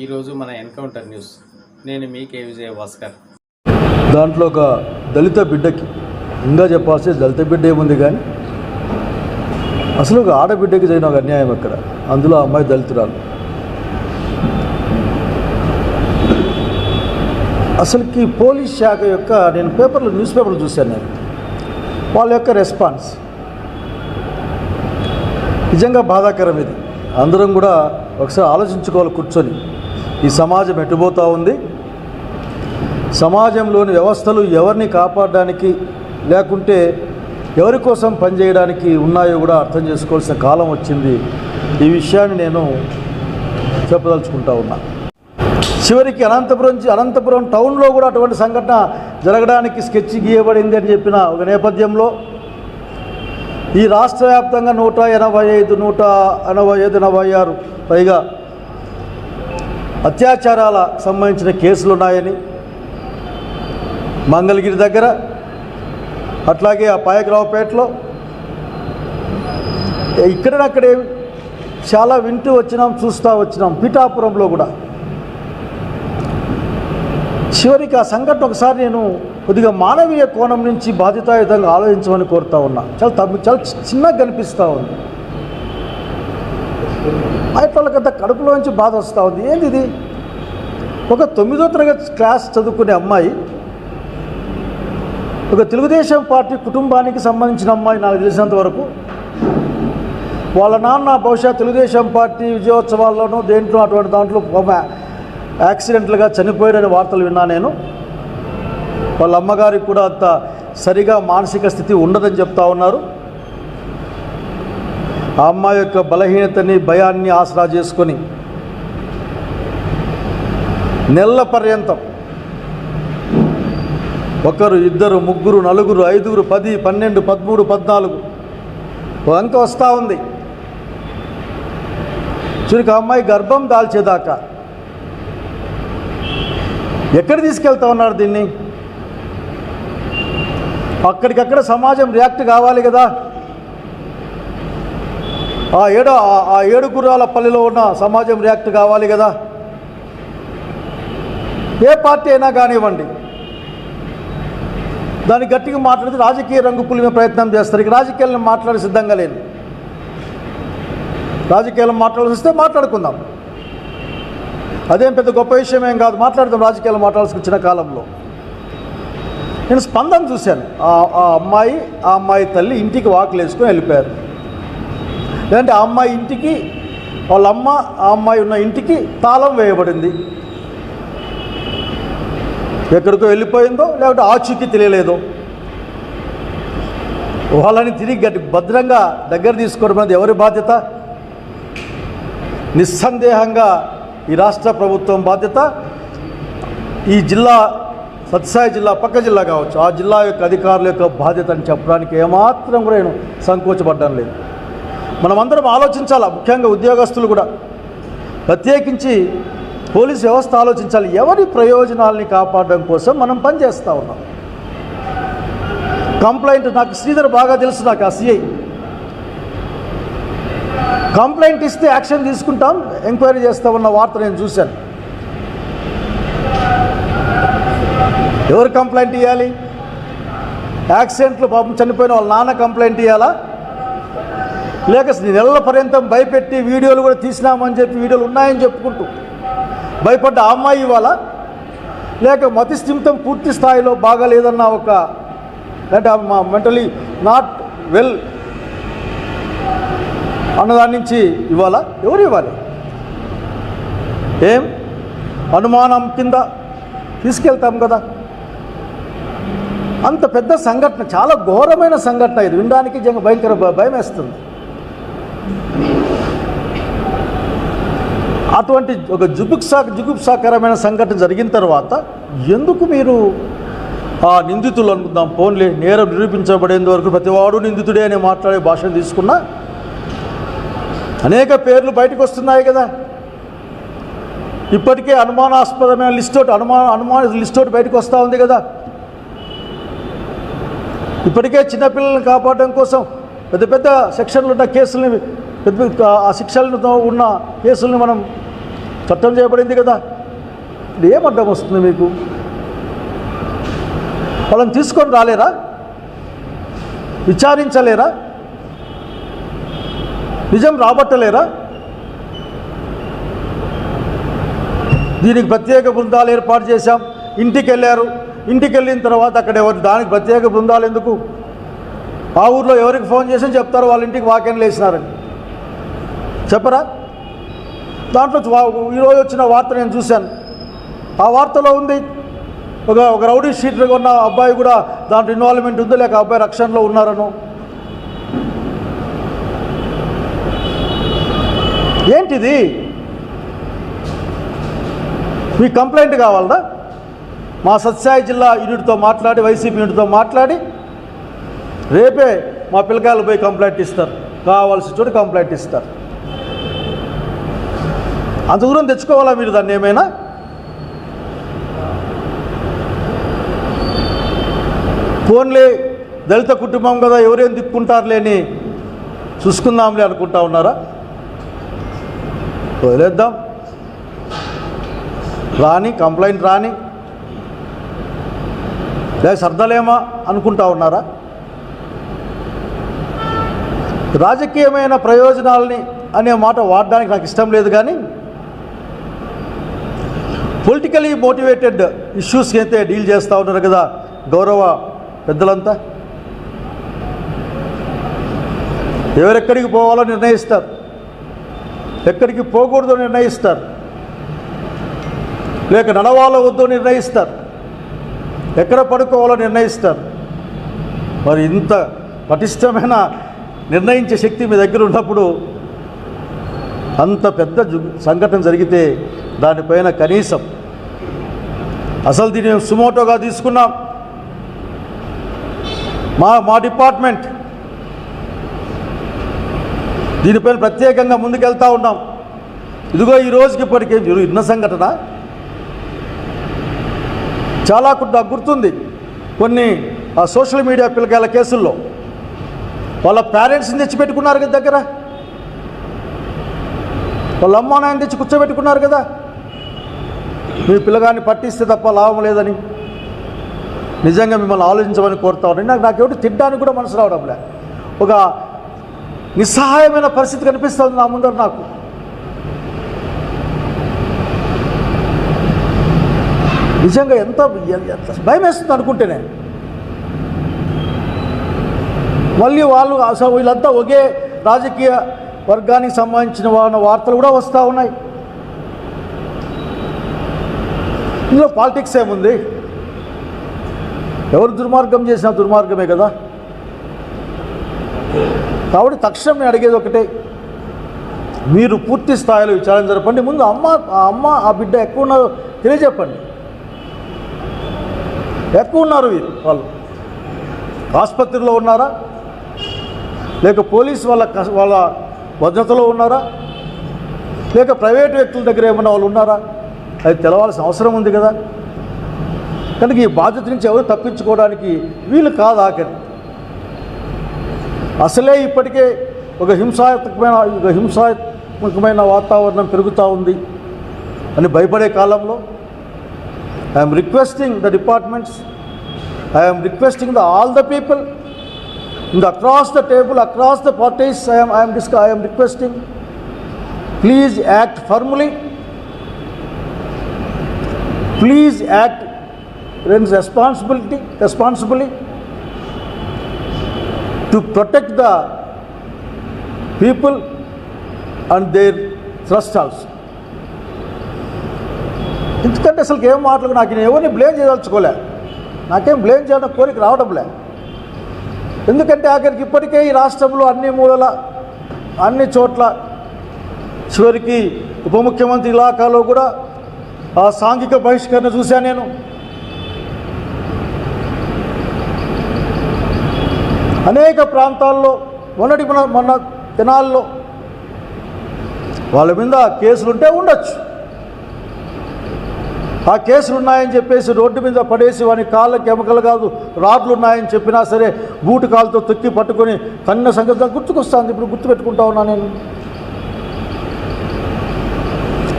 ఈరోజు మన encounter news. నేను మీ కే విజయ భాస్కర్ దాంట్లో ఒక దళిత బిడ్డకి ఇంకా చెప్పాల్సి దళిత బిడ్డ ఏముంది కానీ? అసలు ఒక ఆడబిడ్డకి జరిగిన ఒక అన్యాయం అక్కడ. అందులో అమ్మాయి దళితురాలు. అసలుకి పోలీస్ శాఖ యొక్క నేను పేపర్లు న్యూస్ పేపర్లు చూశాను నేను. వాళ్ళ యొక్క రెస్పాన్స్. నిజంగా బాధాకరం ఇది. అందరం కూడా ఒకసారి ఆలోచించుకోవాలి కూర్చొని. ఈ సమాజం ఎట్టుపోతూ ఉంది? సమాజంలోని వ్యవస్థలు ఎవరిని కాపాడడానికి లేకుంటే ఎవరి కోసం పనిచేయడానికి ఉన్నాయో కూడా అర్థం చేసుకోవాల్సిన కాలం వచ్చింది. ఈ విషయాన్ని నేను చెప్పదలుచుకుంటా ఉన్నా. చివరికి అనంతపురం అనంతపురం టౌన్లో కూడా అటువంటి సంఘటన జరగడానికి స్కెచ్ గీయబడింది అని చెప్పిన ఒక నేపథ్యంలో ఈ రాష్ట్ర వ్యాప్తంగా నూట ఎనభై ఐదు నూట ఎనభై ఐదు ఎనభై ఆరు పైగా అత్యాచారాల సంబంధించిన కేసులు ఉన్నాయని మంగళగిరి దగ్గర అట్లాగే ఆ పాయకరావుపేటలో. ఇక్కడక్కడే చాలా వింటూ వచ్చినాం చూస్తూ వచ్చినాం పిఠాపురంలో కూడా. చివరికి ఆ సంఘటన ఒకసారి నేను కొద్దిగా మానవీయ కోణం నుంచి బాధ్యతాయుతంగా ఆలోచించమని కోరుతా ఉన్నా. చాలా తగ్గు చాలా చిన్నగా కనిపిస్తూ ఉంది. వాళ్ళకంత కడుపులోంచి బాధ వస్తూ ఉంది. ఏంది ఇది? ఒక తొమ్మిదో తరగతి క్లాస్ చదువుకునే అమ్మాయి ఒక తెలుగుదేశం పార్టీ కుటుంబానికి సంబంధించిన అమ్మాయి నాకు తెలిసినంత వరకు వాళ్ళ నాన్న బహుశా తెలుగుదేశం పార్టీ విజయోత్సవాల్లోనూ దేంట్లో అటువంటి దాంట్లో యాక్సిడెంట్లుగా చనిపోయాడని వార్తలు విన్నా నేను. వాళ్ళ అమ్మగారికి కూడా అంత సరిగా మానసిక స్థితి ఉండదని చెప్తా ఉన్నారు. ఆ అమ్మాయి యొక్క బలహీనతని భయాన్ని ఆసరా చేసుకొని నెల పర్యంతం ఒకరు ఇద్దరు ముగ్గురు నలుగురు ఐదుగురు పది పన్నెండు పదమూడు పద్నాలుగు అంక వస్తూ ఉంది. చురుకు అమ్మాయి గర్భం దాల్చేదాకా ఎక్కడ తీసుకెళ్తా ఉన్నారు దీన్ని? అక్కడికక్కడ సమాజం రియాక్ట్ కావాలి కదా? ఆ ఏడు ఆ- ఏడు గుర్రాల పల్లెలో ఉన్న సమాజం రియాక్ట్ కావాలి కదా? ఏ పార్టీ అయినా కానివ్వండి. దాన్ని గట్టిగా మాట్లాడితే రాజకీయ రంగు పులిమే ప్రయత్నం చేస్తారు. ఇక రాజకీయాలను మాట్లాడే సిద్ధంగా లేదు రాజకీయాలు మాట్లాడాల్సి వస్తే మాట్లాడుకుందాం. అదేం పెద్ద గొప్ప విషయం ఏం కాదు మాట్లాడదాం రాజకీయాలు మాట్లాడాల్సి వచ్చిన కాలంలో. నేను స్పందన చూశాను. ఆ ఆ అమ్మాయి ఆ అమ్మాయి తల్లి ఇంటికి వాకులు వేసుకొని వెళ్ళిపోయారు. లేదంటే ఆ అమ్మాయి ఇంటికి వాళ్ళ అమ్మ ఆ అమ్మాయి ఉన్న ఇంటికి తాళం వేయబడింది. ఎక్కడికో వెళ్ళిపోయిందో లేకపోతే ఆచూకీ తెలియలేదో. వాళ్ళని తిరిగి గట్టి భద్రంగా దగ్గర తీసుకోవడం అనేది ఎవరి బాధ్యత? నిస్సందేహంగా ఈ రాష్ట్ర ప్రభుత్వం బాధ్యత. ఈ జిల్లా సత్సాయి జిల్లా పక్క జిల్లా కావచ్చు. ఆ జిల్లా యొక్క అధికారుల యొక్క బాధ్యత అని చెప్పడానికి ఏమాత్రం కూడా నేను సంకోచపడ్డం లేదు. మనమందరం ఆలోచించాలా? ముఖ్యంగా ఉద్యోగస్తులు కూడా. ప్రత్యేకించి పోలీస్ వ్యవస్థ ఆలోచించాలి. ఎవరి ప్రయోజనాల్ని కాపాడడం కోసం మనం పనిచేస్తూ ఉన్నాం. కంప్లైంట్ నాకు శ్రీధర్ బాగా తెలుసు నాకు ఆ సిఐ. కంప్లైంట్ ఇస్తే యాక్షన్ తీసుకుంటాం. ఎంక్వైరీ చేస్తూ ఉన్న వార్త నేను చూశాను. ఎవరు కంప్లైంట్ ఇవ్వాలి యాక్సిడెంట్లు పాపం చనిపోయిన వాళ్ళ నాన్న కంప్లైంట్ ఇవ్వాలా లేక నెలల పర్యంతం భయపెట్టి వీడియోలు కూడా తీసినామని చెప్పి వీడియోలు ఉన్నాయని చెప్పుకుంటూ భయపడ్డ ఆ అమ్మాయి ఇవ్వాలా లేక మతి స్థిమితం పూర్తి స్థాయిలో బాగాలేదన్న ఒక అంటే మా మెంటలీ నాట్ వెల్ అన్నదాని నుంచి ఇవ్వాలా ఎవరు ఇవ్వాలి? ఏం? అనుమానం కింద తీసుకెళ్తాం కదా. అంత పెద్ద సంఘటన చాలా ఘోరమైన సంఘటన ఇది. వినడానికి జంగ భయంకర భయం వేస్తుంది అటువంటి ఒక జుగుప్సా జుగుప్సాకరమైన సంఘటన జరిగిన తర్వాత ఎందుకు మీరు ఆ నిందితులు అనుకుందాం పోన్లే నేరం నిరూపించబడేంత వరకు ప్రతివాడు నిందితుడే అని మాట్లాడే భాషను తీసుకున్నా? అనేక పేర్లు బయటకు వస్తున్నాయి కదా. ఇప్పటికే అనుమానాస్పదమైన లిస్ట్ ఒకటి అనుమాన అనుమాన లిస్ట్ ఒకటి బయటకు వస్తూ ఉంది కదా. ఇప్పటికే చిన్నపిల్లల్ని కాపాడడం కోసం పెద్ద పెద్ద సెక్షన్లు ఉన్న కేసుల్ని పెద్ద పెద్ద ఆ శిక్షలతో ఉన్న కేసుల్ని మనం చట్టం చేయబడింది కదా. ఏమర్థం ఏం అడ్డం వస్తుంది మీకు? వాళ్ళని తీసుకొని రాలేరా? విచారించలేరా? నిజం రాబట్టలేరా? దీనికి ప్రత్యేక బృందాలు ఏర్పాటు చేశాం. ఇంటికి వెళ్ళారు ఇంటికి వెళ్ళిన తర్వాత అక్కడ ఎవరు దానికి ప్రత్యేక బృందాలు ఎందుకు? ఆ ఊర్లో ఎవరికి ఫోన్ చేసి చెప్తారు వాళ్ళ ఇంటికి వాక్యాన్ని వేసినారని చెప్పరా? దాంట్లో ఈరోజు వచ్చిన వార్త నేను చూశాను. ఆ వార్తలో ఉంది ఒక ఒక రౌడీ షీటర్గా ఉన్న అబ్బాయి కూడా దాంట్లో ఇన్వాల్వ్మెంట్ ఉందో లేక అబ్బాయి రక్షణలో ఉన్నారను. ఏంటిది? మీ కంప్లైంట్ కావాలదా? మా సత్సాయి జిల్లా యూనిట్తో మాట్లాడి వైసీపీ యూనిట్తో మాట్లాడి రేపే మా పిల్లకాయలు పోయి కంప్లైంట్ ఇస్తారు. కావాల్సిన చోటు కంప్లైంట్ ఇస్తారు. అంత దూరం తెచ్చుకోవాలా మీరు దాన్ని ఏమైనా? ఫోన్లే దళిత కుటుంబం కదా ఎవరేం దిక్కుంటారులే అని చూసుకుందాంలే అనుకుంటా ఉన్నారా? వదిలేద్దాం. రాని కంప్లైంట్ రాని. లేదా సర్దలేమా అనుకుంటా ఉన్నారా? రాజకీయమైన ప్రయోజనాలని అనే మాట వాడడానికి నాకు ఇష్టం లేదు కానీ పొలిటికలీ మోటివేటెడ్ ఇష్యూస్కి అయితే డీల్ చేస్తూ ఉన్నారు కదా గౌరవ పెద్దలంతా ఎవరెక్కడికి పోవాలో నిర్ణయిస్తారు. ఎక్కడికి పోకూడదో నిర్ణయిస్తారు. లేక నడవాలో వద్దో నిర్ణయిస్తారు. ఎక్కడ పడుకోవాలో నిర్ణయిస్తారు. మరి ఇంత పటిష్టమైన నిర్ణయించే శక్తి మీ దగ్గర ఉన్నప్పుడు అంత పెద్ద జు- సంఘటన జరిగితే దానిపైన కనీసం అసలు దీన్ని మేము సుమోటోగా తీసుకున్నాం. మా మా డిపార్ట్మెంట్ దీనిపైన ప్రత్యేకంగా ముందుకెళ్తా ఉన్నాం. ఇదిగో ఈ రోజుకి ఇప్పటికే మీరు ఇన్న సంఘటన. చాలా కు- గుర్తుంది. కొన్ని ఆ సోషల్ మీడియా పిల్లకాయల కేసుల్లో వాళ్ళ పేరెంట్స్ని తెచ్చిపెట్టుకున్నారు కదా దగ్గర? వాళ్ళ అమ్మ నాయన తెచ్చి కూర్చోబెట్టుకున్నారు కదా? మీ పిల్లగాన్ని పట్టిస్తే తప్ప లాభం లేదని. నిజంగా మిమ్మల్ని ఆలోచించమని కోరుతా ఉన్నాను. నాకు నాకెవరు తిట్టడానికి కూడా మనసు రావడంలే ఒక నిస్సహాయమైన పరిస్థితి కనిపిస్తుంది నా ముందర నాకు. నిజంగా ఎంత ఎంత భయం వేస్తుంది అనుకుంటేనే. మళ్ళీ వాళ్ళు అసలు వీళ్ళంతా ఒకే రాజకీయ వర్గానికి సంబంధించిన వాళ్ళ వార్తలు కూడా వస్తూ ఉన్నాయి. ఇందులో పాలిటిక్స్ ఏముంది? ఎవరు దుర్మార్గం చేసినా దుర్మార్గమే కదా. కాబట్టి తక్షణం నేను అడిగేది ఒకటే. మీరు పూర్తి స్థాయిలో విచారణ జరపండి. ముందు అమ్మ ఆ అమ్మ ఆ బిడ్డ ఎక్కువ ఉన్నారో తెలియజెప్పండి. ఎక్కువ ఉన్నారు వీరు వాళ్ళు? ఆసుపత్రిలో ఉన్నారా? లేక పోలీస్ వాళ్ళ వాళ్ళ భద్రతలో ఉన్నారా? లేక ప్రైవేట్ వ్యక్తుల దగ్గర ఏమన్నా వాళ్ళు ఉన్నారా? అది తెలవాల్సిన అవసరం ఉంది కదా. కనుక ఈ బాధ్యత నుంచి ఎవరు తప్పించుకోవడానికి వీలు కాదు ఆఖరి. అసలే ఇప్పటికే ఒక హింసాత్మకమైన ఒక హింసాత్మకమైన వాతావరణం పెరుగుతూ ఉంది అని భయపడే కాలంలో. I'm requesting the departments I'm requesting the all the people in the across the table, across the parties, I am, I am, disc- I am requesting, please act firmly. Please act in responsibility, responsibly to protect the people and their trust also. ఎందుకంటే అసలు ఏం మాటలు నాకు నేను ఎవరిని blame చేయదలుచుకోలే నాకేం blame చేయడం కోరిక రావడంలే ఎందుకంటే ఆఖరికి ఇప్పటికే ఈ రాష్ట్రంలో అన్ని మూలల అన్ని చోట్ల చివరికి ఉప ముఖ్యమంత్రి ఇలాకాలో కూడా ఆ సాంఘిక బహిష్కరణ చూశాను నేను. అనేక ప్రాంతాల్లో మొన్నటి మన మొన్న దినాల్లో వాళ్ళ మీద కేసులుంటే ఉండొచ్చు. ఆ కేసులు ఉన్నాయని చెప్పేసి రోడ్డు మీద పడేసి వాని కాళ్ళకి ఎముకలు కాదు రాడ్లు ఉన్నాయని చెప్పినా సరే బూటు కాలుతో తొక్కి పట్టుకొని కన్న సంగతి గుర్తుకొస్తాను గుర్తుకొస్తుంది. ఇప్పుడు గుర్తుపెట్టుకుంటా ఉన్నా నేను.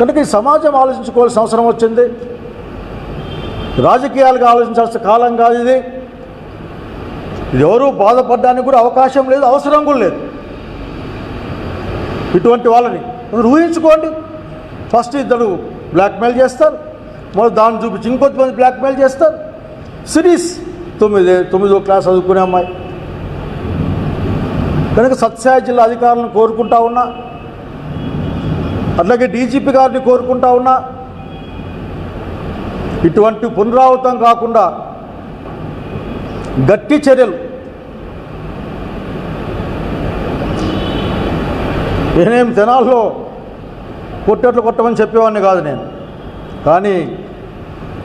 కనుక ఈ సమాజం ఆలోచించుకోవాల్సిన అవసరం వచ్చింది. రాజకీయాలుగా ఆలోచించాల్సిన కాలం కాదు ఇది. ఇది ఎవరు బాధపడడానికి కూడా అవకాశం లేదు అవసరం కూడా లేదు. ఇటువంటి వాళ్ళని ఊహించుకోండి ఫస్ట్ ఇద్దరు బ్లాక్మెయిల్ చేస్తారు. మళ్ళీ దాన్ని చూపించి ఇంకొంతమంది బ్లాక్మెయిల్ చేస్తారు. సిరీస్. తొమ్మిది తొమ్మిదో క్లాస్ చదువుకునే అమ్మాయి. కనుక సత్సాయి జిల్లా అధికారులను కోరుకుంటా ఉన్నా అట్లాగే డీజీపీ గారిని కోరుకుంటా ఉన్నా ఇటువంటి పునరావృతం కాకుండా గట్టి చర్యలు. నేనేం జనాల్లో కొట్టట్లు కొట్టమని చెప్పేవాడిని కాదు నేను. కానీ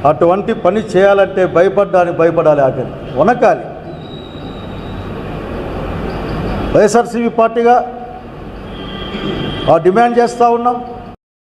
అటువంటి పని చేయాలంటే భయపడ్డానికి భయపడాలి ఆఖరి. వనకాలి వైఎస్ఆర్సీపీ పార్టీగా ఆ డిమాండ్ చేస్తూ ఉన్నాం.